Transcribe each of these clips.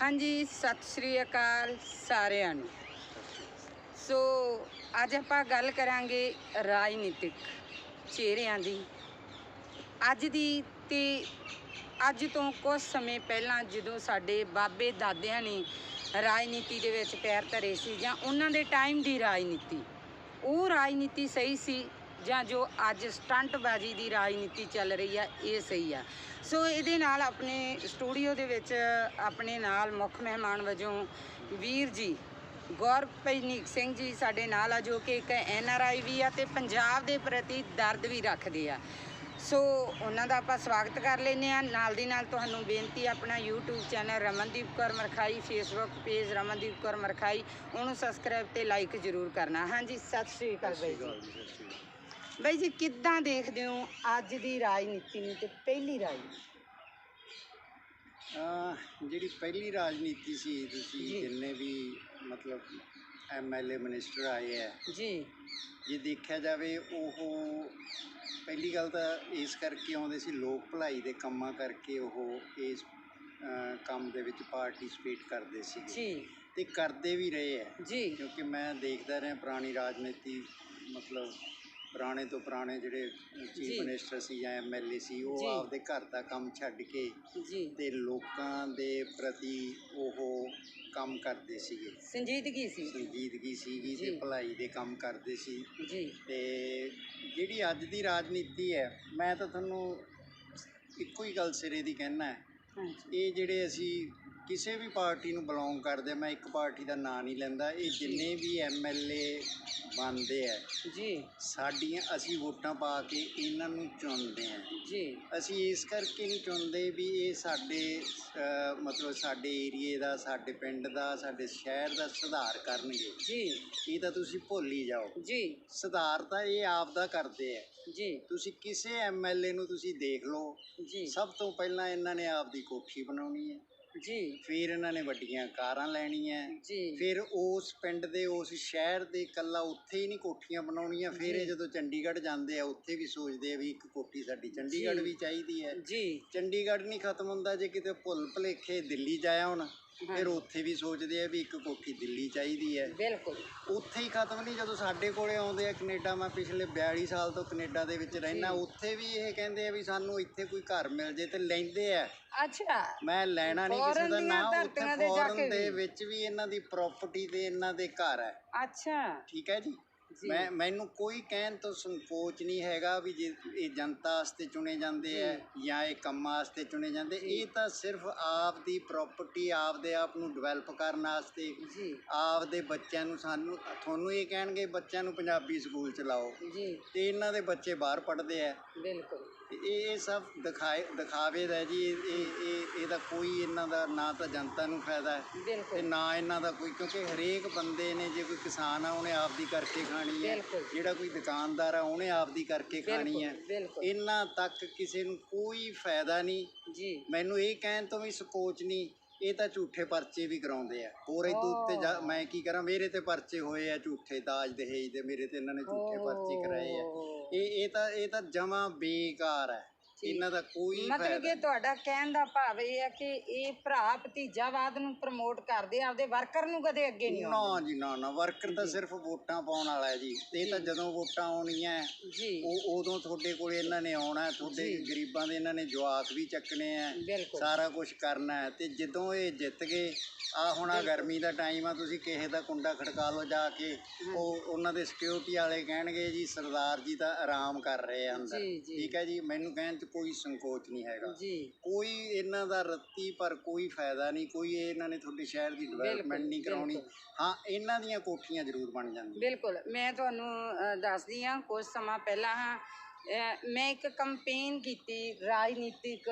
ਹਾਂਜੀ, ਸਤਿ ਸ਼੍ਰੀ ਅਕਾਲ ਸਾਰਿਆਂ ਨੂੰ। ਸੋ, ਅੱਜ ਆਪਾਂ ਗੱਲ ਕਰਾਂਗੇ ਰਾਜਨੀਤਿਕ ਚਿਹਰਿਆਂ ਦੀ। ਅੱਜ ਦੀ ਤੇ ਅੱਜ ਤੋਂ ਕੁਝ ਸਮੇਂ ਪਹਿਲਾਂ ਜਦੋਂ ਸਾਡੇ ਬਾਬੇ ਦਾਦਿਆਂ ਨੇ ਰਾਜਨੀਤੀ ਦੇ ਵਿੱਚ ਪੈਰ ਧਰੇ ਸੀ ਜਾਂ ਉਹਨਾਂ ਦੇ ਟਾਈਮ ਦੀ ਰਾਜਨੀਤੀ, ਉਹ ਰਾਜਨੀਤੀ ਸਹੀ ਸੀ ਜਾਂ ਜੋ ਅੱਜ ਸਟੰਟਬਾਜ਼ੀ ਦੀ ਰਾਜਨੀਤੀ ਚੱਲ ਰਹੀ ਆ, ਇਹ ਸਹੀ ਆ। ਸੋ ਇਹਦੇ ਨਾਲ ਆਪਣੇ ਸਟੂਡੀਓ ਦੇ ਵਿੱਚ ਆਪਣੇ ਨਾਲ ਮੁੱਖ ਮਹਿਮਾਨ ਵਜੋਂ ਵੀਰ ਜੀ, ਗੌਰਵਪ੍ਰਨੀਤ ਸਿੰਘ ਜੀ ਸਾਡੇ ਨਾਲ ਆ, ਜੋ ਕਿ ਇੱਕ ਐਨ ਆਰ ਆਈ ਵੀ ਆ ਤੇ ਪੰਜਾਬ ਦੇ ਪ੍ਰਤੀ ਦਰਦ ਵੀ ਰੱਖਦੇ ਆ। ਸੋ ਉਹਨਾਂ ਦਾ ਆਪਾਂ ਸਵਾਗਤ ਕਰ ਲੈਂਦੇ ਆ। ਨਾਲ ਦੀ ਨਾਲ ਤੁਹਾਨੂੰ ਬੇਨਤੀ ਆਪਣਾ YouTube channel Ramandeep Kaur Markhai, Facebook page Ramandeep Kaur Markhai, ਉਹਨੂੰ ਸਬਸਕ੍ਰਾਈਬ ਤੇ ਲਾਈਕ ਜ਼ਰੂਰ ਕਰਨਾ। ਹਾਂਜੀ, ਸਤਿ ਸ਼੍ਰੀ ਅਕਾਲ ਬਾਈ ਜੀ। ਬਾਈ ਜੀ ਕਿੱਦਾਂ ਦੇਖਦੇ ਹੋ ਅੱਜ ਦੀ ਰਾਜਨੀਤੀ ਨੂੰ ਤੇ ਪਹਿਲੀ ਰਾਜਨੀਤੀ? ਜਿਹੜੀ ਪਹਿਲੀ ਰਾਜਨੀਤੀ ਸੀ ਤੁਸੀਂ। ਜਿੰਨੇ ਵੀ ਮਤਲਬ ਐਮਐਲਏ ਮਿਨਿਸਟਰ ਆਏ ਹੈ ਜੀ। ਜੇ ਦੇਖਿਆ ਜਾਵੇ ਉਹ ਪਹਿਲੀ ਗੱਲ ਤਾਂ ਇਸ ਕਰਕੇ ਆਉਂਦੇ ਸੀ ਲੋਕ ਭਲਾਈ ਦੇ ਕੰਮਾਂ ਕਰਕੇ ਉਹ ਇਸ ਕੰਮ ਦੇ ਵਿੱਚ ਪਾਰਟਿਸਿਪੇਟ ਕਰਦੇ ਸੀ ਜੀ। ਤੇ ਕਰਦੇ ਵੀ ਰਹੇ ਹੈ। ਜੀ। ਕਿਉਂਕਿ ਮੈਂ ਦੇਖਦਾ ਰਿਹਾ ਪੁਰਾਣੀ ਰਾਜਨੀਤੀ ਮਤਲਬ ਪੁਰਾਣੇ ਤੋਂ ਪੁਰਾਣੇ ਜਿਹੜੇ। ਚੀਫ ਮਿਨਿਸਟਰ ਸੀ ਜਾਂ ਐਮਐਲਏ ਸੀ ਉਹ। ਆਪਦੇ ਘਰ ਦਾ ਕੰਮ ਛੱਡ ਕੇ ਤੇ ਲੋਕਾਂ ਦੇ ਪ੍ਰਤੀ ਉਹ ਕੰਮ ਕਰਦੇ ਸੀਗੇ। ਸੰਜੀਦਗੀ ਸੀ। ਸੰਜੀਦਗੀ ਸੀਗੀ ਤੇ। ਭਲਾਈ ਦੇ ਕੰਮ ਕਰਦੇ ਸੀ। ਜੀ। ਤੇ ਜਿਹੜੀ ਅੱਜ ਦੀ ਰਾਜਨੀਤੀ ਹੈ ਮੈਂ ਤਾਂ ਤੁਹਾਨੂੰ ਇੱਕੋ ਹੀ ਗੱਲ ਸਿਰੇ ਦੀ ਕਹਿਣਾ ਹੈ। ਇਹ ਜਿਹੜੇ ਅਸੀਂ ਕਿਸੇ ਵੀ ਪਾਰਟੀ ਨੂੰ ਬਿਲੋਂਗ ਕਰਦੇ ਮੈਂ ਇੱਕ ਪਾਰਟੀ ਦਾ ਨਾਂ ਨਹੀਂ ਲੈਂਦਾ ਇਹ ਜਿੰਨੇ ਵੀ ਐਮਐਲਏ ਬਣਦੇ ਆ ਜੀ। ਸਾਡੀਆਂ ਅਸੀਂ ਵੋਟਾਂ ਪਾ ਕੇ ਇਹਨਾਂ ਨੂੰ ਚੁਣਦੇ ਆ ਜੀ। ਅਸੀਂ ਇਸ ਕਰਕੇ ਨਹੀਂ ਚੁਣਦੇ ਵੀ ਇਹ ਸਾਡੇ ਮਤਲਬ ਸਾਡੇ ਏਰੀਏ ਦਾ ਸਾਡੇ ਪਿੰਡ ਦਾ ਸਾਡੇ ਸ਼ਹਿਰ ਦਾ ਸੁਧਾਰ ਕਰਨਗੇ। ਜੀ। ਇਹ ਤਾਂ ਤੁਸੀਂ ਭੁੱਲ ਹੀ ਜਾਓ। ਜੀ। ਸੁਧਾਰ ਤਾਂ ਇਹ ਆਪ ਦਾ ਕਰਦੇ ਆ ਜੀ। ਤੁਸੀਂ ਕਿਸੇ ਐਮਐਲਏ ਨੂੰ ਤੁਸੀਂ ਦੇਖ ਲਓ। ਜੀ। ਸਭ ਤੋਂ ਪਹਿਲਾਂ ਇਹਨਾਂ ਨੇ ਆਪ ਦੀ ਕੋਠੀ ਬਣਾਉਣੀ ਹੈ ਜੀ। ਫਿਰ ਇਹਨਾਂ ਨੇ ਵੱਡੀਆਂ ਕਾਰਾਂ ਲੈਣੀਆਂ। ਜੀ। ਫਿਰ ਉਸ ਪਿੰਡ ਦੇ ਉਸ ਸ਼ਹਿਰ ਦੇ ਇਕੱਲਾ ਉੱਥੇ ਹੀ ਨਹੀਂ ਕੋਠੀਆਂ ਬਣਾਉਣੀਆਂ। ਫਿਰ ਇਹ। ਜਦੋਂ ਚੰਡੀਗੜ੍ਹ ਜਾਂਦੇ ਆ ਉੱਥੇ ਵੀ ਸੋਚਦੇ ਆ ਵੀ ਇੱਕ ਕੋਠੀ ਸਾਡੀ ਚੰਡੀਗੜ੍ਹ। ਵੀ ਚਾਹੀਦੀ ਹੈ। ਜੀ। ਚੰਡੀਗੜ੍ਹ ਨਹੀਂ ਖਤਮ ਹੁੰਦਾ ਜੇ ਕਿਤੇ ਭੁੱਲ ਭੁਲੇਖੇ ਦਿੱਲੀ ਜਾਇਆ ਹੁਣ। ਫਿਰ ਉੱਥੇ ਵੀ ਸੋਚਦੇ ਆ ਵੀ ਇੱਕ ਕੋਠੀ ਦਿੱਲੀ ਚਾਹੀਦੀ ਹੈ। ਬਿਲਕੁਲ। ਉੱਥੇ ਹੀ ਖਤਮ ਨਹੀਂ ਜਦੋਂ ਸਾਡੇ ਕੋਲੇ ਆਉਂਦੇ ਆ ਕੈਨੇਡਾ ਮੈਂ ਪਿਛਲੇ 42 ਸਾਲ ਤੋਂ ਕੈਨੇਡਾ ਦੇ ਵਿੱਚ ਰਹਿਣਾ। ਉੱਥੇ ਵੀ ਇਹ ਕਹਿੰਦੇ ਆ ਵੀ ਸਾਨੂੰ ਇੱਥੇ ਕੋਈ ਘਰ ਮਿਲ ਜੇ ਤੇ ਲੈਂਦੇ ਆ। ਅੱਛਾ। ਮੈਂ ਲੈਣਾ ਨਹੀਂ ਕਿਸੇ ਦਾ ਨਾਮ ਉੱਥੇ ਫੋਰਨ ਦੇ। ਵਿੱਚ ਵੀ ਇਹਨਾਂ ਦੀ ਪ੍ਰਾਪਰਟੀ ਤੇ ਇਹਨਾਂ ਦੇ ਘਰ ਹੈ। ਅੱਛਾ। ਠੀਕ ਹੈ ਜੀ। ਮੈਂ ਮੈਨੂੰ ਕੋਈ ਕਹਿਣ ਤੋਂ ਸੰਕੋਚ ਨਹੀਂ ਹੈਗਾ ਵੀ ਜੇ ਇਹ ਜਨਤਾ ਵਾਸਤੇ ਚੁਣੇ ਜਾਂਦੇ ਆ ਜਾਂ। ਇਹ ਕੰਮਾਂ ਵਾਸਤੇ ਚੁਣੇ ਜਾਂਦੇ ਇਹ ਤਾਂ ਸਿਰਫ ਆਪ ਦੀ ਪ੍ਰਾਪਰਟੀ ਆਪ ਦੇ ਆਪ ਨੂੰ ਡਿਵੈਲਪ ਕਰਨ ਵਾਸਤੇ ਆਪ ਦੇ ਬੱਚਿਆਂ ਨੂੰ ਸਾਨੂੰ ਤੁਹਾਨੂੰ ਇਹ ਕਹਿਣਗੇ ਬੱਚਿਆਂ ਨੂੰ ਪੰਜਾਬੀ ਸਕੂਲ ਚ ਲਾਓ ਤੇ ਇਹਨਾਂ ਦੇ ਬੱਚੇ ਬਾਹਰ ਪੜ੍ਹਦੇ ਆ। ਬਿਲਕੁਲ। ਤੇ ਇਹ ਸਭ ਦਿਖਾਏ ਦਿਖਾਵੇ ਦਾ ਜੀ। ਇਹ ਇਹ ਇਹ- ਇਹਦਾ ਕੋਈ ਇਹਨਾਂ ਦਾ ਨਾ ਤਾਂ ਜਨਤਾ ਨੂੰ ਫਾਇਦਾ ਹੈ ਤੇ ਨਾ ਇਹਨਾਂ ਦਾ ਕੋਈ ਕਿਉਂਕਿ ਹਰੇਕ ਬੰਦੇ ਨੇ ਜੇ ਕੋਈ ਕਿਸਾਨ ਆ ਉਹਨੇ ਆਪਦੀ ਕਰਕੇ ਖਾਣੀ ਹੈ। ਜਿਹੜਾ ਕੋਈ ਦੁਕਾਨਦਾਰ ਆ ਉਹਨੇ ਆਪਦੀ ਕਰਕੇ ਖਾਣੀ ਹੈ। ਇਹਨਾਂ ਤੱਕ ਕਿਸੇ ਨੂੰ ਕੋਈ ਫਾਇਦਾ ਨਹੀਂ। ਜੀ। ਮੈਨੂੰ ਇਹ ਕਹਿਣ ਤੋਂ ਵੀ ਸਕੋਚ ਨਹੀਂ ਇਹ ਤਾਂ ਝੂਠੇ ਪਰਚੇ ਵੀ ਕਰਾਉਂਦੇ ਆ। ਹੋਰ ਇਹ ਤੋਂ ਉੱਤੇ ਮੈਂ ਕੀ ਕਰਾਂ ਮੇਰੇ ਤੇ ਪਰਚੇ ਹੋਏ ਆ ਝੂਠੇ ਦਾਜ ਦਹੇਜ ਦੇ ਮੇਰੇ ਤੇ ਇਹਨਾਂ ਨੇ ਝੂਠੇ ਪਰਚੇ ਕਰਾਏ ਆ। ਇਹ ਇਹ ਤਾਂ ਇਹ ਤਾਂ ਜਮਾ ਬੇਕਾਰ ਹੈ। ਇਹਨਾਂ ਦਾ ਕੋਈ ਮਤਲਬ ਕਿ ਤੁਹਾਡਾ ਕਹਿਣ ਦਾ ਭਾਵ ਇਹ ਹੈ ਕਿ ਇਹ ਭਰਾ ਭਤੀਜਾਵਾਦ ਨੂੰ ਪ੍ਰਮੋਟ ਕਰਦੇ ਆਪਦੇ ਵਰਕਰ ਨੂੰ ਕਦੇ ਅੱਗੇ ਨਹੀਂ ਨਾ ਜੀ ਨਾ ਨਾ। ਵਰਕਰ ਤਾਂ ਸਿਰਫ ਵੋਟਾਂ ਪਾਉਣ ਵਾਲਾ ਹੈ ਜੀ। ਇਹ ਤਾਂ ਜਦੋਂ ਵੋਟਾਂ ਆਉਣੀਆਂ ਉਹ ਉਦੋਂ ਤੁਹਾਡੇ ਕੋਲ ਇਹਨਾਂ ਨੇ ਆਉਣਾ ਤੁਹਾਡੇ ਗਰੀਬਾਂ ਦੇ ਇਹਨਾਂ ਨੇ ਜਵਾਕ ਵੀ ਚੱਕਣੇ ਆ ਸਾਰਾ ਕੁਝ ਕਰਨਾ ਹੈ। ਤੇ ਜਦੋਂ ਇਹ ਜਿੱਤ ਗਏ ਆ ਹੁਣ ਆ ਗਰਮੀ ਦਾ ਟਾਈਮ ਆ ਤੁਸੀਂ ਕਿਸੇ ਦਾ ਕੁੰਡਾ ਖੜਕਾ ਲਓ ਜਾ ਕੇ ਉਹ ਉਹਨਾਂ ਦੇ ਸਿਕਿਉਰਿਟੀ ਵਾਲੇ ਕਹਿਣਗੇ ਜੀ ਸਰਦਾਰ ਜੀ ਤਾਂ ਆਰਾਮ ਕਰ ਰਹੇ ਆ ਅੰਦਰ। ਜੀ, ਜੀ। ਠੀਕ ਹੈ ਜੀ ਮੈਨੂੰ ਕਹਿਣ 'ਚ ਕੋਈ ਸੰਕੋਚ ਨਹੀਂ ਹੈਗਾ। ਜੀ। ਕੋਈ ਇਹਨਾਂ ਦਾ ਰੱਤੀ ਪਰ ਕੋਈ ਫਾਇਦਾ ਨਹੀਂ ਕੋਈ ਇਹ ਇਹਨਾਂ ਨੇ ਤੁਹਾਡੇ ਸ਼ਹਿਰ ਦੀ ਡਿਵੈਲਪਮੈਂਟ ਨਹੀਂ ਕਰਾਉਣੀ। ਬਿਲਕੁਲ। ਹਾਂ ਇਹਨਾਂ ਦੀਆਂ ਕੋਠੀਆਂ ਜ਼ਰੂਰ ਬਣ ਜਾਂਦੀਆਂ। ਬਿਲਕੁਲ ਮੈਂ ਤੁਹਾਨੂੰ ਅ, ਦੱਸਦੀ ਹਾਂ ਕੁਝ ਸਮਾਂ ਪਹਿਲਾਂ ਅ, ਮੈਂ ਇੱਕ ਕੰਪੇਨ ਕੀਤੀ ਰਾਜਨੀਤਿਕ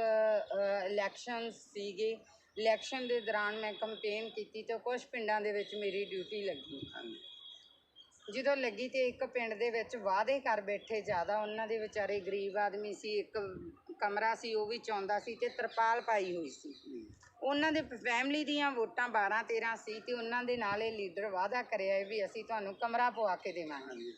ਇਲੈਕਸ਼ਨ ਸੀਗੇ। ਇਲੈਕਸ਼ਨ ਦੇ ਦੌਰਾਨ ਮੈਂ ਕੰਪੇਨ ਕੀਤੀ ਤੇ ਕੁਝ ਪਿੰਡਾਂ ਦੇ ਵਿੱਚ ਮੇਰੀ ਡਿਊਟੀ ਲੱਗੀ। ਹਾਂਜੀ। ਜਦੋਂ ਲੱਗੀ ਤੇ ਇੱਕ ਪਿੰਡ ਦੇ ਵਿੱਚ ਵਾਅਦੇ ਕਰ ਬੈਠੇ ਜ਼ਿਆਦਾ ਉਹਨਾਂ ਦੇ ਵਿਚਾਰੇ ਗਰੀਬ ਆਦਮੀ ਸੀ ਇੱਕ ਕਮਰਾ ਸੀ ਉਹ ਵੀ ਚਾਹੁੰਦਾ ਸੀ ਤੇ ਤਰਪਾਲ ਪਾਈ ਹੋਈ ਸੀ। ਉਹਨਾਂ ਦੇ ਫੈਮਿਲੀ ਦੀਆਂ ਵੋਟਾਂ 12 13 ਸੀ ਤੇ ਉਹਨਾਂ ਦੇ ਨਾਲ ਇਹ ਲੀਡਰ ਵਾਅਦਾ ਕਰਿਆ ਵੀ ਅਸੀਂ ਤੁਹਾਨੂੰ ਕਮਰਾ ਪਵਾ ਕੇ ਦੇਵਾਂਗੇ।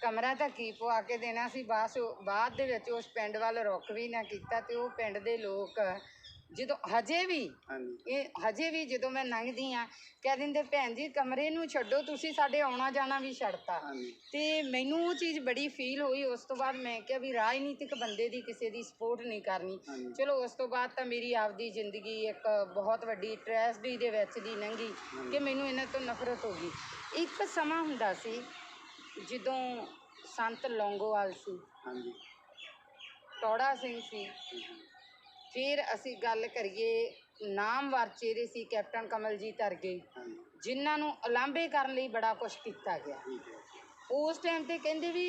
ਕਮਰਾ ਤਾਂ ਕੀ ਪਵਾ ਕੇ ਦੇਣਾ ਸੀ ਬਸ ਬਾਅਦ ਦੇ ਵਿੱਚ ਉਸ ਪਿੰਡ ਵੱਲ ਰੁੱਖ ਵੀ ਨਾ ਕੀਤਾ ਤੇ ਉਹ ਪਿੰਡ ਦੇ ਲੋਕ ਜਦੋਂ ਹਜੇ ਵੀ ਇਹ ਹਜੇ ਵੀ ਜਦੋਂ ਮੈਂ ਲੰਘਦੀ ਆ ਕਹਿ ਦਿੰਦੇ ਭੈਣ ਜੀ ਕਮਰੇ ਨੂੰ ਛੱਡੋ ਤੁਸੀਂ ਸਾਡੇ ਆਉਣਾ ਜਾਣਾ ਵੀ ਛੱਡਤਾ। ਤੇ ਮੈਨੂੰ ਉਹ ਚੀਜ਼ ਬੜੀ ਫੀਲ ਹੋਈ ਉਸ ਤੋਂ ਬਾਅਦ ਮੈਂ ਕਿਹਾ ਵੀ ਰਾਜਨੀਤਿਕ ਬੰਦੇ ਦੀ ਕਿਸੇ ਦੀ ਸਪੋਰਟ ਨਹੀਂ ਕਰਨੀ। ਚਲੋ ਉਸ ਤੋਂ ਬਾਅਦ ਤਾਂ ਮੇਰੀ ਆਪਦੀ ਜ਼ਿੰਦਗੀ ਇੱਕ ਬਹੁਤ ਵੱਡੀ ਟ੍ਰੈਜਡੀ ਦੇ ਵਿੱਚ ਦੀ ਲੰਘੀ ਕਿ ਮੈਨੂੰ ਇਹਨਾਂ ਤੋਂ ਨਫ਼ਰਤ ਹੋ ਗਈ। ਇੱਕ ਸਮਾਂ ਹੁੰਦਾ ਸੀ ਜਦੋਂ ਸੰਤ ਲੌਂਗੋਵਾਲ ਸੀ। ਹਾਂਜੀ। ਟੋੜਾ ਸਿੰਘ ਸੀ। ਫਿਰ ਅਸੀਂ ਗੱਲ ਕਰੀਏ ਨਾਮਵਰ ਚਿਹਰੇ ਸੀ ਕੈਪਟਨ ਕਮਲਜੀਤ ਅਰਗੇ ਜਿਨ੍ਹਾਂ ਨੂੰ ਉਲਾਂਭੇ ਕਰਨ ਲਈ ਬੜਾ ਕੁਝ ਕੀਤਾ ਗਿਆ। ਉਸ ਟਾਈਮ ਤੇ ਕਹਿੰਦੇ ਵੀ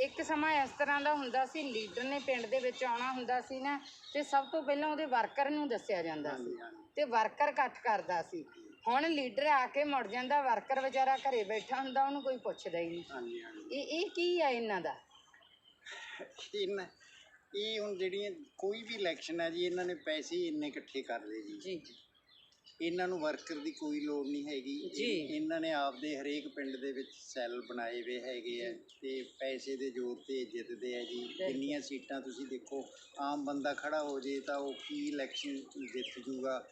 ਇੱਕ ਸਮਾਂ ਇਸ ਤਰ੍ਹਾਂ ਦਾ ਹੁੰਦਾ ਸੀ ਲੀਡਰ ਨੇ ਪਿੰਡ ਦੇ ਵਿੱਚ ਆਉਣਾ ਹੁੰਦਾ ਸੀ ਨਾ ਤੇ ਸਭ ਤੋਂ ਪਹਿਲਾਂ ਉਹਦੇ ਵਰਕਰ ਨੂੰ ਦੱਸਿਆ ਜਾਂਦਾ ਸੀ। ਤੇ ਵਰਕਰ ਇਕੱਠ ਕਰਦਾ ਸੀ। ਹੁਣ ਲੀਡਰ ਆ ਕੇ ਮੁੜ ਜਾਂਦਾ ਵਰਕਰ ਵਿਚਾਰਾ ਘਰੇ ਬੈਠਾ ਹੁੰਦਾ ਉਹਨੂੰ ਕੋਈ ਪੁੱਛਦਾ ਹੀ ਨਹੀਂ। ਇਹ ਇਹ ਕੀ ਹੈ ਇਹਨਾਂ ਦਾ? ਇਹਨਾਂ ਇਹ ਹੁਣ ਜਿਹੜੀਆਂ ਕੋਈ ਵੀ ਇਲੈਕਸ਼ਨ ਹੈ ਜੀ ਇਹਨਾਂ ਨੇ ਪੈਸੇ ਹੀ ਇੰਨੇ ਇਕੱਠੇ ਕਰ ਲਏ ਜੀ। ਜੀ ਇਹਨਾਂ ਨੂੰ ਵਰਕਰ ਦੀ ਕੋਈ ਲੋੜ ਨਹੀਂ ਹੈਗੀ। ਜੀ। ਇਹਨਾਂ ਨੇ ਆਪਦੇ ਹਰੇਕ ਪਿੰਡ ਦੇ ਵਿੱਚ ਸੈੱਲ ਬਣਾਏ ਵੇ ਹੈਗੇ ਆ ਤੇ ਪੈਸੇ ਦੇ ਜ਼ੋਰ ਤੇ ਜਿੱਤਦੇ ਆ ਜੀ। ਜਿੰਨੀਆਂ ਸੀਟਾਂ ਤੁਸੀਂ ਦੇਖੋ ਆਮ ਬੰਦਾ ਖੜਾ ਹੋ ਜੇ ਤਾਂ ਉਹ ਕੀ ਇਲੈਕਸ਼ਨ ਜਿੱਤ ਜੂਗਾ।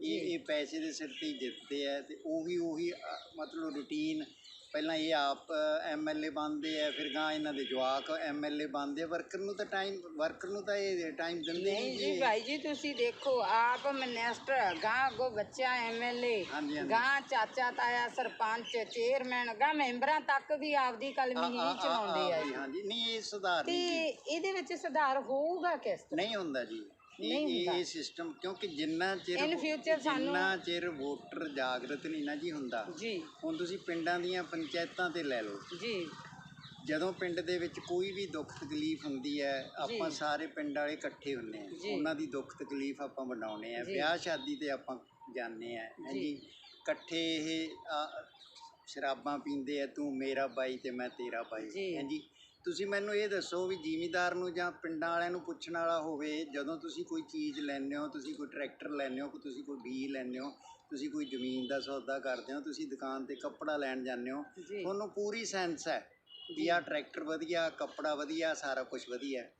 ਇਹ ਇਹ ਪੈਸੇ ਦੇ ਸਿਰ ਤੇ ਹੀ ਜਿੱਤਦੇ ਆ ਤੇ ਉਹੀ ਉਹੀ ਅ, ਮਤਲਬ ਰੂਟੀਨ ਪਹਿਲਾਂ ਇਹ ਆਪ ਐਮਐਲਏ ਬਣਦੇ ਆ ਫਿਰ ਗਾਂ ਇਹਨਾਂ ਦੇ ਜਵਾਕ ਐਮਐਲਏ ਬਣਦੇ ਵਰਕਰ ਨੂੰ ਤਾਂ ਟਾਈਮ ਵਰਕਰ ਨੂੰ ਤਾਂ ਇਹ ਟਾਈਮ ਦਿੰਦੇ ਨਹੀਂ ਜੀ ਭਾਈ ਜੀ ਤੁਸੀਂ ਦੇਖੋ ਆਪ ਮਿਨਿਸਟਰ ਗਾਂ ਅੱਗੋਂ ਬੱਚਾ ਐਮਐਲਏ ਹਾਂਜੀ, ਹਾਂਜੀ। ਗਾਂ ਚਾਚਾ ਤਾਇਆ ਸਰਪੰਚ ਚੇਅਰਮੈਨ ਗਾਂ ਮੈਂਬਰਾਂ ਤੱਕ ਵੀ ਆਪਦੀ ਕਲਮੀ ਆ- ਹੀ ਚਲਾਉਂਦੇ ਆ। ਹਾਂਜੀ, ਜੀ। ਹਾਂਜੀ ਨਹੀਂ ਇਹ ਸੁਧਾਰ ਤੇ ਨਹੀਂ ਜੀ। ਇਹਦੇ ਵਿੱਚ ਸੁਧਾਰ ਹੋਊਗਾ ਕਿਸ ਤਰ੍ਹਾਂ? ਨਹੀਂ ਹੁੰਦਾ ਜੀ। ਨਹੀਂ ਇਹ- ਹੁੰਦਾ। ਇਹ ਸਿਸਟਮ ਕਿਉਂਕਿ ਜਿੰਨਾ ਚਿਰ In future ਸਾਨੂੰ- ਜਿੰਨਾ ਚਿਰ ਵੋਟਰ ਜਾਗਰਤ ਨਹੀਂ ਨਾ ਜੀ ਹੁੰਦਾ ਜੀ ਹੁਣ ਤੁਸੀਂ ਪਿੰਡਾਂ ਦੀਆਂ ਪੰਚਾਇਤਾਂ ਤੇ ਲੈ ਲਓ ਜੀ ਜਦੋਂ ਪਿੰਡ ਦੇ ਵਿੱਚ ਕੋਈ ਵੀ ਦੁੱਖ ਤਕਲੀਫ ਹੁੰਦੀ ਹੈ ਆਪਾਂ। ਸਾਰੇ ਪਿੰਡ ਵਾਲੇ ਇਕੱਠੇ ਹੁੰਨੇ ਆ ਜੀ। ਉਹਨਾਂ ਦੀ ਦੁੱਖ ਤਕਲੀਫ ਆਪਾਂ ਵੰਡਾਉਣੇ ਆ ਜੀ। ਵਿਆਹ ਸ਼ਾਦੀ ਤੇ ਆਪਾਂ ਜਾਂਦੇ ਆ ਜੀ। ਹਾਂਜੀ ਇਕੱਠੇ ਇਹ ਆ, ਸ਼ਰਾਬਾਂ ਪੀਂਦੇ ਆ ਤੂੰ ਮੇਰਾ ਬਾਈ ਤੇ ਮੈਂ ਤੇਰਾ ਬਾਈ ਜੀ। ਹਾਂਜੀ ਤੁਸੀਂ ਮੈਨੂੰ ਇਹ ਦੱਸੋ ਵੀ ਜ਼ਿਮੀਦਾਰ ਨੂੰ ਜਾਂ ਪਿੰਡਾਂ ਵਾਲਿਆਂ ਨੂੰ ਪੁੱਛਣ ਵਾਲਾ ਹੋਵੇ ਜਦੋਂ ਤੁਸੀਂ ਕੋਈ ਚੀਜ਼ ਲੈਂਦੇ ਹੋ ਤੁਸੀਂ ਕੋਈ ਟਰੈਕਟਰ ਲੈਂਦੇ ਹੋ ਤੁਸੀਂ ਕੋਈ ਬੀਜ ਲੈਂਦੇ ਹੋ ਤੁਸੀਂ ਕੋਈ ਜ਼ਮੀਨ ਦਾ ਸੌਦਾ ਕਰਦੇ ਹੋ ਤੁਸੀਂ ਦੁਕਾਨ ਤੇ ਕੱਪੜਾ ਲੈਣ ਜਾਂਦੇ ਹੋ ਜੀ। ਤੁਹਾਨੂੰ ਪੂਰੀ ਸੈਂਸ ਹੈ ਵੀ ਆਹ ਟਰੈਕਟਰ ਵਧੀਆ ਕੱਪੜਾ ਵਧੀਆ ਸਾਰਾ ਕੁਝ ਵਧੀਆ ਹੈ।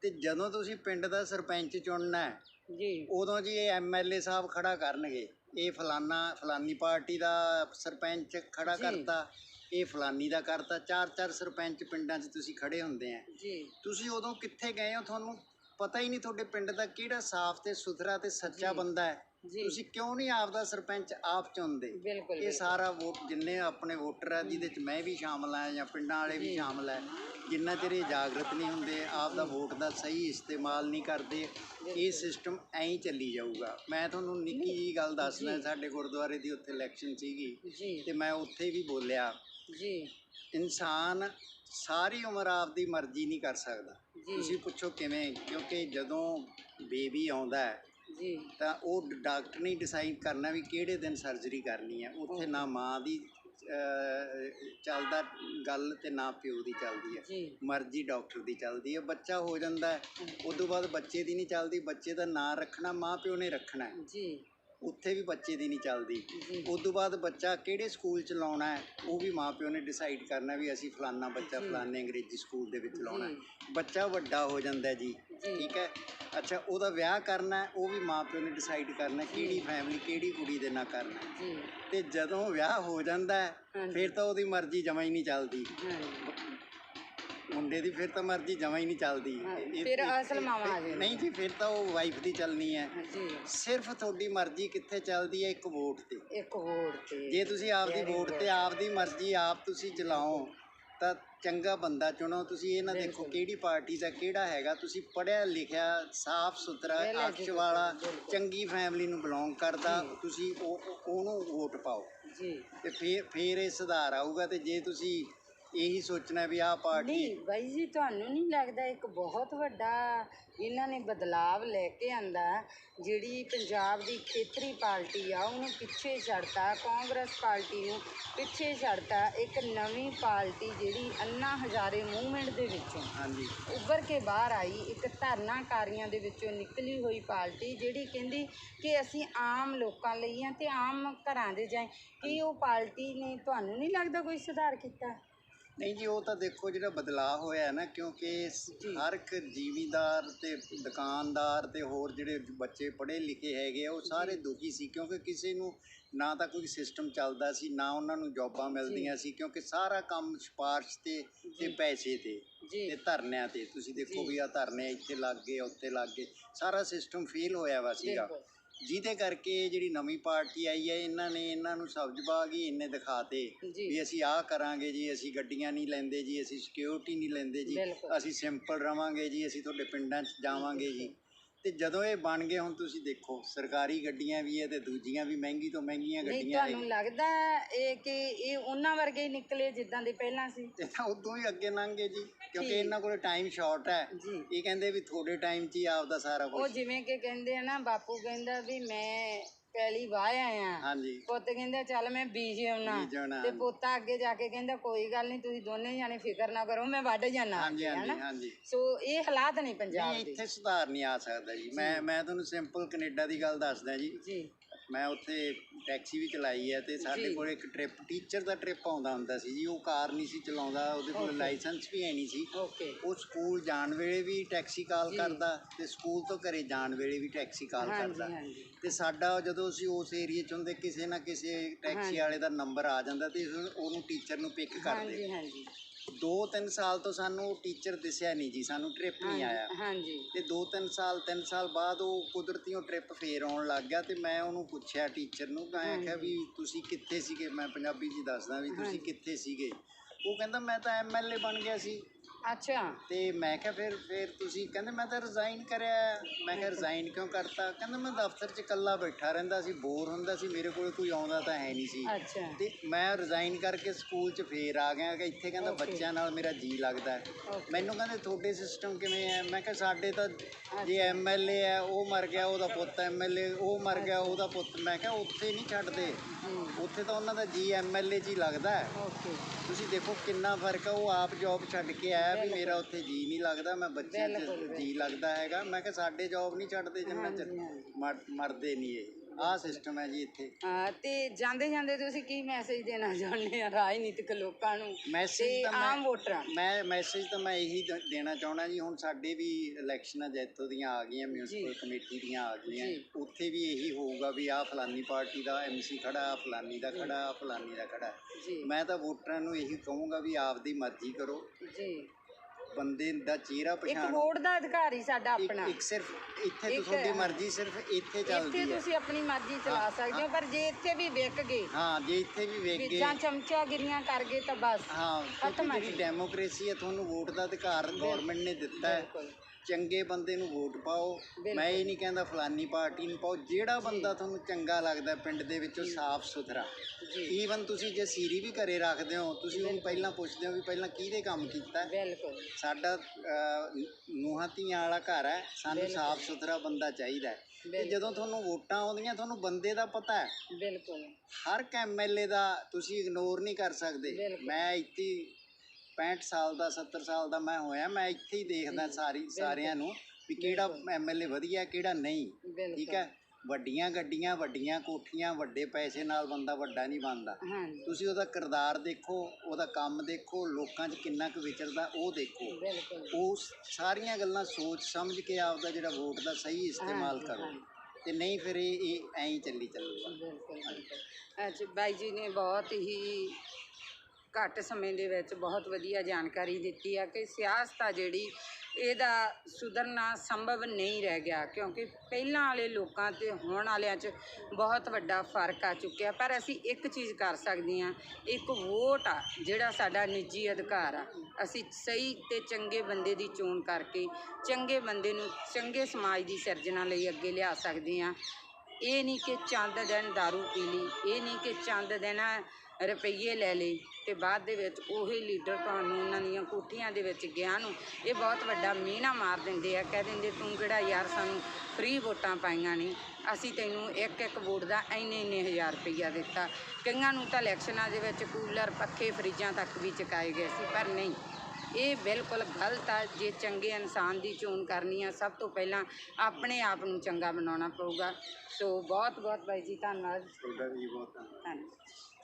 ਤੇ ਜਦੋਂ ਤੁਸੀਂ ਪਿੰਡ ਦਾ ਸਰਪੰਚ ਚੁਣਨਾ ਹੈ ਜੀ। ਉਦੋਂ ਜੀ ਇਹ ਐਮਐਲਏ ਸਾਹਿਬ ਖੜਾ ਕਰਨਗੇ। ਇਹ ਫਲਾਨਾ ਫਲਾਨੀ ਪਾਰਟੀ ਦਾ ਸਰਪੰਚ ਖੜਾ ਜੀ। ਕਰਤਾ। ਇਹ ਫਲਾਨੀ ਦਾ ਕਰਤਾ। ਚਾਰ ਚਾਰ ਸਰਪੰਚ ਪਿੰਡਾਂ 'ਚ ਤੁਸੀਂ ਖੜੇ ਹੁੰਦੇ ਆ। ਜੀ। ਤੁਸੀਂ ਉਦੋਂ ਕਿੱਥੇ ਗਏ ਹੋ? ਤੁਹਾਨੂੰ ਪਤਾ ਹੀ ਨਹੀਂ ਤੁਹਾਡੇ ਪਿੰਡ ਦਾ ਕਿਹੜਾ ਸਾਫ਼ ਤੇ ਸੁਥਰਾ ਤੇ ਸੱਚਾ। ਬੰਦਾ ਹੈ। ਤੁਸੀਂ ਕਿਉਂ ਨਹੀਂ ਆਪਦਾ ਸਰਪੰਚ ਆਪ ਚੁਣਦੇ? ਇਹ। ਸਾਰਾ ਵੋਟ ਜਿੰਨੇ ਆਪਣੇ ਵੋਟਰ ਆ ਜਿਹਦੇ ਚ ਮੈਂ ਵੀ ਸ਼ਾਮਲ ਆ ਜਾਂ ਪਿੰਡਾਂ ਵਾਲੇ ਵੀ। ਸ਼ਾਮਲ ਆ ਜਿੰਨਾ ਚਿਰ ਇਹ ਜਾਗਰਤ ਨਹੀਂ ਹੁੰਦੇ ਆਪ ਦਾ ਵੋਟ ਦਾ ਸਹੀ ਇਸਤੇਮਾਲ ਨਹੀਂ ਕਰਦੇ ਇਹ ਸਿਸਟਮ ਐਂ ਹੀ ਚੱਲੀ ਜਾਊਗਾ। ਮੈਂ ਤੁਹਾਨੂੰ ਨਿੱਕੀ ਜੀ ਗੱਲ ਦੱਸਣਾ ਜੀ। ਸਾਡੇ ਗੁਰਦੁਆਰੇ ਦੀ ਉੱਥੇ ਇਲੈਕਸ਼ਨ ਸੀਗੀ ਤੇ ਮੈਂ ਉੱਥੇ ਵੀ ਬੋਲਿਆ ਜੀ। ਇਨਸਾਨ ਸਾਰੀ ਉਮਰ ਆਪਦੀ ਮਰਜ਼ੀ ਨਹੀਂ ਕਰ ਸਕਦਾ। ਜੀ। ਤੁਸੀਂ ਪੁੱਛੋ ਕਿਵੇਂ? ਕਿਉਂਕਿ ਜਦੋਂ ਬੇਬੀ ਆਉਂਦਾ ਹੈ ਜੀ। ਤਾਂ ਉਹ ਡਾਕਟਰ ਨੇ ਡਿਸਾਈਡ ਕਰਨਾ ਵੀ ਕਿਹੜੇ ਦਿਨ ਸਰਜਰੀ ਕਰਨੀ ਹੈ। ਉੱਥੇ ਨਾ ਮਾਂ ਦੀ ਅਹ, ਚੱਲਦਾ ਗੱਲ ਤੇ ਨਾ ਪਿਓ ਦੀ ਚੱਲਦੀ ਹੈ। ਜੀ। ਮਰਜ਼ੀ ਡਾਕਟਰ ਦੀ ਚੱਲਦੀ ਹੈ। ਬੱਚਾ ਹੋ ਜਾਂਦਾ ਹੈ। ਉਸ ਤੋਂ ਬਾਅਦ ਬੱਚੇ ਦੀ ਨਹੀਂ ਚੱਲਦੀ। ਬੱਚੇ ਦਾ ਨਾਂ ਰੱਖਣਾ ਮਾਂ ਪਿਓ ਨੇ ਰੱਖਣਾ ਹੈ। ਜੀ। ਉੱਥੇ ਵੀ ਬੱਚੇ ਦੀ ਨਹੀਂ ਚੱਲਦੀ। ਉਸ ਤੋਂ ਬਾਅਦ ਬੱਚਾ ਕਿਹੜੇ ਸਕੂਲ ਚ ਲਾਉਣਾ ਹੈ ਉਹ ਵੀ ਮਾਂ ਪਿਓ ਨੇ ਡਿਸਾਈਡ ਕਰਨਾ ਵੀ ਅਸੀਂ ਫਲਾਨਾ ਬੱਚਾ ਜੀ। ਫਲਾਣੇ ਅੰਗਰੇਜ਼ੀ ਸਕੂਲ ਦੇ ਵਿੱਚ ਲਾਉਣਾ ਹੈ। ਬੱਚਾ ਵੱਡਾ ਹੋ ਜਾਂਦਾ ਹੈ ਜੀ। ਠੀਕ ਹੈ? ਅੱਛਾ ਉਹਦਾ ਵਿਆਹ ਕਰਨਾ ਹੈ, ਉਹ ਵੀ ਮਾਂ ਪਿਓ ਨੇ ਡਿਸਾਈਡ ਕਰਨਾ ਕਿਹੜੀ ਫੈਮਿਲੀ ਕਿਹੜੀ ਕੁੜੀ ਦੇ ਨਾਲ ਕਰਨਾ ਹੈ। ਤੇ ਜਦੋਂ ਵਿਆਹ ਹੋ ਜਾਂਦਾ ਹੈ। ਫਿਰ ਤਾਂ ਉਹਦੀ ਮਰਜ਼ੀ ਜਮਾ ਹੀ ਨਹੀਂ ਚੱਲਦੀ। ਮੁੰਡੇ ਦੀ ਫਿਰ ਤਾਂ ਮਰਜ਼ੀ ਜਮਾ ਹੀ ਨਹੀਂ ਚੱਲਦੀ ਇਹ- ਫਿਰ ਇਹ- ਅਸਲ ਮਾਵਾਂ ਆ ਜਾਂਦੀਆਂ। ਨਹੀਂ ਜੀ ਫਿਰ ਤਾਂ ਉਹ ਵਾਈਫ ਦੀ ਚੱਲਣੀ ਹੈ ਜੀ ਸਿਰਫ ਤੁਹਾਡੀ ਮਰਜ਼ੀ ਕਿੱਥੇ ਚੱਲਦੀ ਹੈ ਇੱਕ ਵੋਟ ਤੇ ਇੱਕ ਵੋਟ ਤੇ ਜੇ ਤੁਸੀਂ ਆਪਦੀ Very ਵੋਟ good. ਤੇ ਆਪਦੀ ਮਰਜ਼ੀ ਆਪ ਤੁਸੀਂ ਚਲਾਓ ਤਾਂ ਚੰਗਾ ਬੰਦਾ ਚੁਣੋ ਤੁਸੀਂ ਇਹ ਨਾ ਦੇਖੋ ਬਿਲਕੁਲ। ਕਿਹੜੀ ਪਾਰਟੀ ਦਾ ਕਿਹੜਾ ਹੈਗਾ ਤੁਸੀਂ ਪੜਿਆ ਲਿਖਿਆ ਸਾਫ਼ ਸੁਥਰਾ Well ਅਕਸ਼ educated, ਵਾਲਾ ਬਿਲਕੁਲ। ਚੰਗੀ ਫੈਮਿਲੀ ਨੂੰ ਬਿਲੋਂਗ ਕਰਦਾ ਜੀ। ਤੁਸੀਂ ਉਹ- ਉਹਨੂੰ ਵੋਟ ਪਾਓ ਜੀ ਤੇ ਫੇਰ ਫੇਰ ਇਹ ਸੁਧਾਰ ਆਊਗਾ ਤੇ ਜੇ ਤੁਸੀਂ ਇਹੀ ਸੋਚਣਾ ਵੀ ਆਹ ਪਾਰਟੀ ਨਹੀਂ ਬਾਈ ਜੀ ਤੁਹਾਨੂੰ ਨਹੀਂ ਲੱਗਦਾ ਇੱਕ ਬਹੁਤ ਵੱਡਾ ਇਹਨਾਂ ਨੇ ਬਦਲਾਵ ਲੈ ਕੇ ਆਂਦਾ ਜਿਹੜੀ ਪੰਜਾਬ ਦੀ ਖੇਤਰੀ ਪਾਰਟੀ ਆ ਉਹਨੂੰ ਪਿੱਛੇ ਛੱਡਤਾ ਕਾਂਗਰਸ ਪਾਰਟੀ ਨੂੰ ਪਿੱਛੇ ਛੱਡਤਾ ਇੱਕ ਨਵੀਂ ਪਾਰਟੀ ਜਿਹੜੀ ਅੰਨਾ ਹਜ਼ਾਰੇ ਮੂਵਮੈਂਟ ਦੇ ਵਿੱਚੋਂ ਹਾਂਜੀ। ਉੱਭਰ ਕੇ ਬਾਹਰ ਆਈ ਇੱਕ ਧਰਨਾਕਾਰੀਆਂ ਦੇ ਵਿੱਚੋਂ ਨਿਕਲੀ ਹੋਈ ਪਾਰਟੀ ਜਿਹੜੀ ਕਹਿੰਦੀ ਕਿ ਅਸੀਂ ਆਮ ਲੋਕਾਂ ਲਈ ਆ ਤੇ ਆਮ ਘਰਾਂ ਦੇ ਜਾਏ ਕੀ ਉਹ ਪਾਰਟੀ ਨੇ ਤੁਹਾਨੂੰ ਨਹੀਂ ਲੱਗਦਾ ਕੋਈ ਸੁਧਾਰ ਕੀਤਾ? ਨਹੀਂ ਜੀ ਉਹ ਤਾਂ ਦੇਖੋ ਜਿਹੜਾ ਬਦਲਾਅ ਹੋਇਆ ਨਾ ਕਿਉਂਕਿ। ਹਰ ਇੱਕ ਜ਼ਿਮੀਂਦਾਰ ਤੇ ਦੁਕਾਨਦਾਰ ਤੇ ਹੋਰ ਜਿਹੜੇ ਬੱਚੇ ਪੜ੍ਹੇ ਲਿਖੇ ਹੈਗੇ ਆ ਉਹ ਸਾਰੇ ਦੁਖੀ ਸੀ ਕਿਉਂਕਿ ਕਿਸੇ ਨੂੰ ਨਾ ਤਾਂ ਕੋਈ ਸਿਸਟਮ ਚੱਲਦਾ ਸੀ ਨਾ ਉਹਨਾਂ ਨੂੰ ਜੌਬਾਂ ਮਿਲਦੀਆਂ ਸੀ ਕਿਉਂਕਿ ਸਾਰਾ ਕੰਮ ਸਿਫਾਰਸ਼ ਤੇ ਤੇ ਪੈਸੇ ਤੇ ਤੇ ਧਰਨਿਆਂ ਤੇ। ਤੁਸੀਂ ਦੇਖੋ। ਵੀ ਆ ਧਰਨੇ ਇੱਥੇ ਲੱਗ ਗਏ ਉੱਥੇ ਲੱਗ ਗਏ ਸਾਰਾ ਸਿਸਟਮ ਫੇਲ ਹੋਇਆ ਵਾ ਸੀਗਾ। ਜਿਹਦੇ ਕਰਕੇ ਜਿਹੜੀ ਨਵੀਂ ਪਾਰਟੀ ਆਈ ਹੈ ਇਹਨਾਂ ਨੇ ਇਹਨਾਂ ਨੂੰ ਸਬਜ਼ ਬਾਗ ਹੀ ਇੰਨੇ ਦਿਖਾਤੇ ਜੀ ਵੀ ਅਸੀਂ ਆਹ ਕਰਾਂਗੇ ਜੀ ਅਸੀਂ ਗੱਡੀਆਂ ਨਹੀਂ ਲੈਂਦੇ ਜੀ ਅਸੀਂ ਸਿਕਿਉਰਿਟੀ ਨਹੀਂ ਲੈਂਦੇ ਜੀ ਬਿਲਕੁਲ। ਅਸੀਂ ਸਿੰਪਲ ਰਵਾਂਗੇ ਜੀ ਅਸੀਂ ਤੁਹਾਡੇ ਪਿੰਡਾਂ 'ਚ ਜਾਵਾਂਗੇ ਜੀ ਤੇ ਜਦੋਂ ਇਹ ਬਣ ਗਏ ਹੁਣ ਤੁਸੀਂ ਦੇਖੋ ਸਰਕਾਰੀ ਗੱਡੀਆਂ ਵੀ ਹੈ ਤੇ ਦੂਜੀਆਂ ਵੀ ਮਹਿੰਗੀ ਤੋਂ ਮਹਿੰਗੀਆਂ ਨਹੀਂ ਗੱਡੀਆਂ ਤੁਹਾਨੂੰ ਲੱਗਦਾ ਇਹ ਕਿ ਇਹ ਉਹਨਾਂ ਵਰਗੇ ਹੀ ਨਿਕਲੇ ਜਿੱਦਾਂ ਦੇ ਪਹਿਲਾਂ ਸੀ? ਇਹ ਤਾਂ ਉਦੋਂ ਹੀ ਅੱਗੇ ਲੰਘ ਗਏ ਜੀ ਕਿਉਂਕਿ ਠੀਕ। ਇਹਨਾਂ ਕੋਲ ਟਾਈਮ ਸ਼ਾਰਟ ਹੈ। ਜੀ। ਇਹ ਕਹਿੰਦੇ ਵੀ ਤੁਹਾਡੇ ਟਾਈਮ 'ਚ ਹੀ ਆਪਦਾ ਸਾਰਾ ਉਹ ਕੁਝ ਜਿਵੇਂ ਕਿ ਕਹਿੰਦੇ ਆ ਨਾ ਬਾਪੂ ਕਹਿੰਦਾ ਵੀ ਮੈਂ ਪਹਿਲੀ ਵਾਹ ਆਇਆ ਹਾਂਜੀ। ਪੁੱਤ ਕਹਿੰਦਾ ਚੱਲ ਮੈਂ ਬੀਜ ਆਉਣਾ। ਤੇ ਪੋਤਾ ਅੱਗੇ ਜਾ ਕੇ ਕਹਿੰਦਾ ਕੋਈ ਗੱਲ ਨਹੀਂ ਤੁਸੀਂ ਦੋਨੇ ਜਾਣੇ ਫਿਕਰ ਨਾ ਕਰੋ ਮੈਂ ਵੱਢ ਜਾਣਾ ਹਾਂਜੀ ਹਾਂਜੀ ਹਾਂਜੀ। ਸੋ ਇਹ ਹਾਲਾਤ ਨਹੀਂ ਪੰਜਾਬ ਨਹੀਂ ਦੇ। ਇੱਥੇ ਸੁਧਾਰ ਨਹੀਂ ਆ ਸਕਦਾ ਜੀ। ਮੈਂ ਮੈਂ ਤੁਹਾਨੂੰ ਸਿੰਪਲ ਕੈਨੇਡਾ ਦੀ ਗੱਲ ਦੱਸਦਾ ਜੀ। ਜੀ। ਮੈਂ ਉੱਥੇ ਟੈਕਸੀ ਵੀ ਚਲਾਈ ਹੈ ਤੇ ਸਾਡੇ। ਕੋਲ ਇੱਕ ਟ੍ਰਿਪ ਟੀਚਰ ਦਾ ਟ੍ਰਿਪ ਆਉਂਦਾ ਹੁੰਦਾ ਸੀ ਜੀ ਉਹ ਕਾਰ ਨਹੀਂ ਸੀ ਚਲਾਉਂਦਾ ਉਹਦੇ ਕੋਲ. ਲਾਇਸੈਂਸ ਵੀ ਹੈ ਨਹੀਂ ਸੀ ਓਕੇ ਉਹ ਸਕੂਲ ਜਾਣ ਵੇਲੇ ਵੀ ਟੈਕਸੀ ਕਾਲ। ਕਰਦਾ ਤੇ ਸਕੂਲ ਤੋਂ ਘਰੇ ਜਾਣ ਵੇਲੇ ਵੀ ਟੈਕਸੀ ਕਾਲ ਕਰਦਾ ਤੇ ਸਾਡਾ ਜਦੋਂ ਅਸੀਂ ਉਸ ਏਰੀਏ ਚ ਹੁੰਦੇ ਕਿਸੇ ਨਾ ਕਿਸੇ ਟੈਕਸੀ। ਵਾਲੇ ਦਾ ਨੰਬਰ ਆ ਜਾਂਦਾ ਤੇ ਉਹ- ਉਹਨੂੰ ਟੀਚਰ ਨੂੰ ਪਿਕ ਕਰਦੇ ਹਾਂਜੀ ਹਾਂਜੀ ਦੋ ਤਿੰਨ ਸਾਲ ਤੋਂ ਸਾਨੂੰ ਟੀਚਰ ਦਿਸਿਆ ਨਹੀਂ ਜੀ ਸਾਨੂੰ ਟ੍ਰਿਪ ਨਹੀਂ ਆਇਆ। ਹਾਂਜੀ। ਤੇ 2-3 ਸਾਲ 3 ਸਾਲ ਬਾਅਦ ਉਹ ਕੁਦਰਤੀਓ ਟ੍ਰਿਪ ਫੇਰ ਆਉਣ ਲੱਗ ਗਿਆ ਤੇ ਮੈਂ ਉਹਨੂੰ ਪੁੱਛਿਆ ਟੀਚਰ ਨੂੰ ਮੈਂ ਕਿਹਾ ਵੀ ਤੁਸੀਂ ਕਿੱਥੇ ਸੀਗੇ? ਮੈਂ ਪੰਜਾਬੀ ਜੀ ਦੱਸਦਾ ਵੀ ਤੁਸੀਂ। ਕਿੱਥੇ ਸੀਗੇ? ਉਹ ਕਹਿੰਦਾ ਮੈਂ ਤਾਂ ਐਮਐਲਏ ਬਣ ਗਿਆ ਸੀ। ਅੱਛਾ। ਤੇ ਮੈਂ ਕਿਹਾ ਫਿਰ ਫਿਰ ਤੁਸੀਂ ਕਹਿੰਦੇ ਮੈਂ ਤਾਂ ਰਿਜ਼ਾਈਨ ਕਰਿਆ। ਮੈਂ ਕਿਹਾ ਰਿਜ਼ਾਈਨ ਕਿਉਂ ਕਰਤਾ? ਕਹਿੰਦਾ ਮੈਂ ਦਫ਼ਤਰ 'ਚ ਇਕੱਲਾ ਬੈਠਾ ਰਹਿੰਦਾ ਸੀ ਬੋਰ ਹੁੰਦਾ ਸੀ ਮੇਰੇ ਕੋਲ ਕੋਈ ਆਉਂਦਾ ਤਾਂ ਹੈ ਨਹੀਂ ਸੀ। ਅੱਛਾ। ਤੇ ਮੈਂ ਰਿਜ਼ਾਈਨ ਕਰਕੇ ਸਕੂਲ 'ਚ ਫੇਰ ਆ ਗਿਆ ਕਿ ਇੱਥੇ ਕਹਿੰਦਾ. ਬੱਚਿਆਂ ਨਾਲ ਮੇਰਾ ਜੀ ਲੱਗਦਾ ਹੈ. ਮੈਨੂੰ ਕਹਿੰਦੇ ਤੁਹਾਡੇ ਸਿਸਟਮ ਕਿਵੇਂ ਹੈ? ਮੈਂ ਕਿਹਾ ਸਾਡੇ ਤਾਂ ਜੇ ਐਮਐਲਏ ਹੈ ਉਹ ਮਰ ਗਿਆ ਉਹਦਾ ਪੁੱਤ ਐਮਐਲਏ ਉਹ ਮਰ ਗਿਆ ਉਹਦਾ ਪੁੱਤ। ਮੈਂ ਕਿਹਾ ਉੱਥੇ ਨਹੀਂ ਛੱਡਦੇ। ਜੀ ਉੱਥੇ ਤਾਂ ਉਹਨਾਂ ਦਾ ਜੀ ਐਮਐਲਏ ਹੀ ਲੱਗਦਾ ਹੈ। ਓਕੇ ਤੁਸੀਂ ਦੇਖੋ ਕਿੰਨਾ ਫ਼ਰਕ ਹੈ ਉਹ ਆਪ ਜੌਬ ਛੱਡ ਕੇ ਆਇਆ ਵੀ। ਮੇਰਾ ਉੱਥੇ ਜੀ ਨਹੀਂ ਲੱਗਦਾ ਮੈਂ ਬੱਚਿਆਂ 'ਚ ਜੀ ਲੱਗਦਾ ਹੈਗਾ। ਮੈਂ ਕਿਹਾ ਸਾਡੇ ਜੌਬ ਨਹੀਂ ਛੱਡਦੇ ਜਿੰਨਾ ਚਿਰ। ਮਰ- ਮਰਦੇ ਨਹੀਂ ਇਹ। ਆਹ ਸਿਸਟਮ ਹੈ ਜੀ ਇੱਥੇ। ਹਾਂ ਤੇ ਜਾਂਦੇ ਜਾਂਦੇ ਤੁਸੀਂ ਕੀ ਮੈਸੇਜ ਦੇਣਾ ਚਾਹੁੰਦੇ ਆ ਰਾਜਨੀਤਿਕ ਲੋਕਾਂ ਨੂੰ? ਮੈਸੇਜ ਤੇ ਤਾਂ ਆਮ ਮੈਂ ਵੋਟਰਾਂ ਨੂੰ? ਮੈਂ ਮੈਸੇਜ ਤਾਂ ਮੈਂ ਇਹੀ ਦ- ਦੇਣਾ ਚਾਹਣਾ ਜੀ ਹੁਣ ਸਾਡੇ ਵੀ ਇਲੈਕਸ਼ਨਾਂ ਜੈਤੋ ਦੀਆਂ ਆ ਗਈਆਂ ਮਿਊਨਿਸਪਲ ਕਮੇਟੀ ਦੀਆਂ ਆ ਗਈਆਂ। ਜੀ। ਉੱਥੇ ਵੀ ਇਹੀ ਹੋਊਗਾ ਵੀ ਆਹ ਫਲਾਨੀ ਪਾਰਟੀ ਦਾ ਐਮਸੀ ਖੜਾ ਆਹ ਫਲਾਨੀ ਦਾ ਖੜਾ ਆਹ ਫਲਾਨੀ ਦਾ ਖੜਾ। ਜੀ। ਮੈਂ ਤਾਂ ਵੋਟਰਾਂ ਨੂੰ ਇਹੀ ਕਹੂੰਗਾ ਵੀ ਆਪਦੀ ਮਰਜ਼ੀ ਕਰੋ। ਜੀ। ਬੰਦੇ ਦਾ ਚਿਹਰਾ ਇੱਕ ਪਛਾਣੋ ਵੋਟ ਦਾ ਅਧਿਕਾਰ ਹੀ ਸਾਡਾ ਇੱਕ- ਆਪਣਾ। ਇੱਕ ਸਿਰਫ ਇੱਥੇ ਇੱਕ- ਤੋਂ ਤੁਹਾਡੀ ਮਰਜ਼ੀ ਸਿਰਫ ਇੱਥੇ ਇੱਥੇ ਚੱਲਦੀ ਹੈ। ਤੁਸੀਂ ਆਪਣੀ ਮਰਜ਼ੀ ਚਲਾ ਹਾਂ, ਸਕਦੇ ਹੋ ਪਰ ਜੇ ਇੱਥੇ ਵੀ ਵਿਕ ਗਏ ਹਾਂ ਜੇ ਇੱਥੇ ਵੀ ਵੇਖ ਗਏ। ਜਾਂ ਚਮਚਾ ਗਿਰੀਆਂ ਕਰ ਗਏ ਤਾਂ ਬਸ ਹਾਂ ਖਤਮ ਕਿਉਂਕਿ ਹੈ ਜਿਹੜੀ ਜੀ। ਡੈਮੋਕ੍ਰੇਸੀ ਹੈ ਤੁਹਾਨੂੰ ਵੋਟ ਦਾ ਅਧਿਕਾਰ ਗਵਰਨਮੈਂਟ ਨੇ ਦਿੱਤਾ ਹੈ। ਬਿਲਕੁਲ। ਚੰਗੇ ਬੰਦੇ ਨੂੰ ਵੋਟ ਪਾਓ। ਮੈਂ ਇਹ ਨਹੀਂ ਕਹਿੰਦਾ ਫਲਾਨੀ ਪਾਰਟੀ ਨੂੰ ਪਾਓ ਜਿਹੜਾ ਬੰਦਾ ਤੁਹਾਨੂੰ ਚੰਗਾ ਲੱਗਦਾ ਪਿੰਡ ਦੇ ਵਿੱਚੋਂ ਸਾਫ਼ ਸੁਥਰਾ। ਈਵਨ ਤੁਸੀਂ ਜੇ ਸੀਰੀ ਵੀ ਘਰੇ ਰੱਖਦੇ ਹੋ ਤੁਸੀਂ ਉਹਨੂੰ ਪਹਿਲਾਂ ਪੁੱਛਦੇ ਹੋ ਵੀ ਪਹਿਲਾਂ ਕਿਹਦੇ ਕੰਮ ਕੀਤਾ? ਬਿਲਕੁਲ। ਸਾਡਾ ਨੂਹਾਂ ਧੀਆਂ ਵਾਲਾ ਘਰ ਹੈ ਸਾਨੂੰ। ਸਾਫ਼ ਸੁਥਰਾ ਬੰਦਾ ਚਾਹੀਦਾ ਹੈ। ਤੇ। ਜਦੋਂ ਤੁਹਾਨੂੰ ਵੋਟਾਂ ਆਉਂਦੀਆਂ ਤੁਹਾਨੂੰ ਬੰਦੇ ਦਾ ਪਤਾ ਹੈ। ਬਿਲਕੁਲ। ਹਰ ਐਮਐਲਏ ਦਾ ਤੁਸੀਂ ਇਗਨੋਰ ਨਹੀਂ ਕਰ ਸਕਦੇ। ਮੈਂ ਇੱਥੇ 65 ਸਾਲ ਦਾ 70 ਸਾਲ ਦਾ ਮੈਂ ਹੋਇਆ ਮੈਂ ਇੱਥੇ ਹੀ ਦੇਖਦਾ ਸਾਰੀ ਸਾਰਿਆਂ ਨੂੰ ਵੀ ਕਿਹੜਾ ਐਮਐਲਏ ਵਧੀਆ ਕਿਹੜਾ ਨਹੀਂ ਠੀਕ ਹੈ? ਵੱਡੀਆਂ ਗੱਡੀਆਂ ਵੱਡੀਆਂ ਕੋਠੀਆਂ ਵੱਡੇ ਪੈਸੇ ਨਾਲ ਬੰਦਾ ਵੱਡਾ ਨਹੀਂ ਬਣਦਾ। ਤੁਸੀਂ ਉਹਦਾ ਕਿਰਦਾਰ ਦੇਖੋ ਉਹਦਾ ਕੰਮ ਦੇਖੋ ਲੋਕਾਂ 'ਚ ਕਿੰਨਾ ਕੁ ਵਿਚਰਦਾ ਉਹ ਦੇਖੋ। ਉਹ ਸਾਰੀਆਂ ਗੱਲਾਂ ਸੋਚ ਸਮਝ ਕੇ ਆਪਦਾ ਜਿਹੜਾ ਵੋਟ ਦਾ ਸਹੀ ਇਸਤੇਮਾਲ ਕਰੋ। ਤੇ ਨਹੀਂ ਫਿਰ ਇਹ ਐਂ ਚੱਲੀ ਚੱਲੂਗਾ। ਬਿਲਕੁਲ ਬਾਈ ਜੀ ਨੇ ਬਹੁਤ ਹੀ ਘੱਟ ਸਮੇਂ ਦੇ ਵਿੱਚ ਬਹੁਤ ਵਧੀਆ ਜਾਣਕਾਰੀ ਦਿੱਤੀ ਆ ਕਿ ਸਿਆਸਤ ਆ ਜਿਹੜੀ, ਇਹਦਾ ਸੁਧਰਨਾ ਸੰਭਵ ਨਹੀਂ ਰਹਿ ਗਿਆ ਕਿਉਂਕਿ ਪਹਿਲਾਂ ਵਾਲੇ ਲੋਕਾਂ ਤੇ ਹੁਣ ਵਾਲਿਆਂ 'ਚ ਬਹੁਤ ਵੱਡਾ ਫ਼ਰਕ ਆ ਚੁੱਕਿਆ। ਪਰ ਅਸੀਂ ਇੱਕ ਚੀਜ਼ ਕਰ ਸਕਦੇ ਹਾਂ, ਇੱਕ ਵੋਟ ਆ ਜਿਹੜਾ ਸਾਡਾ ਨਿੱਜੀ ਅਧਿਕਾਰ ਆ। ਅਸੀਂ ਸਹੀ ਤੇ ਚੰਗੇ ਬੰਦੇ ਦੀ ਚੋਣ ਕਰਕੇ ਚੰਗੇ ਬੰਦੇ ਨੂੰ ਚੰਗੇ ਸਮਾਜ ਦੀ ਸਿਰਜਣਾ ਲਈ ਅੱਗੇ ਲਿਆ ਸਕਦੇ ਹਾਂ। ਇਹ ਨਹੀਂ ਕਿ ਚੰਦ ਦਿਨ दारू ਪੀ ਲਈ, ਇਹ ਨਹੀਂ ਕਿ ਚੰਦ ਦਿਨ ਰੁਪਈਏ ਲੈ ਲਏ ਤੇ ਬਾਅਦ ਦੇ ਵਿੱਚ ਉਹੀ ਲੀਡਰ ਤੁਹਾਨੂੰ ਉਹਨਾਂ ਦੀਆਂ ਕੋਠੀਆਂ ਦੇ ਵਿੱਚ ਗਿਆ ਨੂੰ ਇਹ ਬਹੁਤ ਵੱਡਾ ਮੀਨਾ ਮਾਰ ਦਿੰਦੇ ਆ ਕਹਿ ਦਿੰਦੇ ਤੂੰ ਕਿਹੜਾ ਯਾਰ ਸਾਨੂੰ ਫ੍ਰੀ ਵੋਟਾਂ ਪਾਈਆਂ ਨਹੀਂ ਅਸੀਂ ਤੈਨੂੰ ਇੱਕ ਇੱਕ ਵੋਟ ਦਾ ਇੰਨੇ ਇੰਨੇ ਹਜ਼ਾਰ ਰੁਪਈਆ ਦਿੱਤਾ। ਕਈਆਂ ਨੂੰ ਤਾਂ ਇਲੈਕਸ਼ਨਾਂ ਦੇ ਵਿੱਚ ਕੂਲਰ ਪੱਖੇ ਫਰਿੱਜਾਂ ਤੱਕ ਵੀ ਚੁਕਾਏ ਗਏ ਸੀ ਪਰ ਨਹੀਂ। ਇਹ ਬਿਲਕੁਲ ਗਲਤ ਆ ਜੇ ਚੰਗੇ ਇਨਸਾਨ ਦੀ ਚੋਣ ਕਰਨੀ ਆ ਸਭ ਤੋਂ ਪਹਿਲਾਂ ਆਪਣੇ ਆਪ ਨੂੰ ਚੰਗਾ ਬਣਾਉਣਾ ਪਊਗਾ। ਸੋ ਬਹੁਤ ਬਹੁਤ ਬਾਈ ਜੀ ਧੰਨਵਾਦ। ਤੁਹਾਡਾ ਵੀ ਬਹੁਤ ਧੰਨਵਾਦ। ਧੰਨਵਾਦ।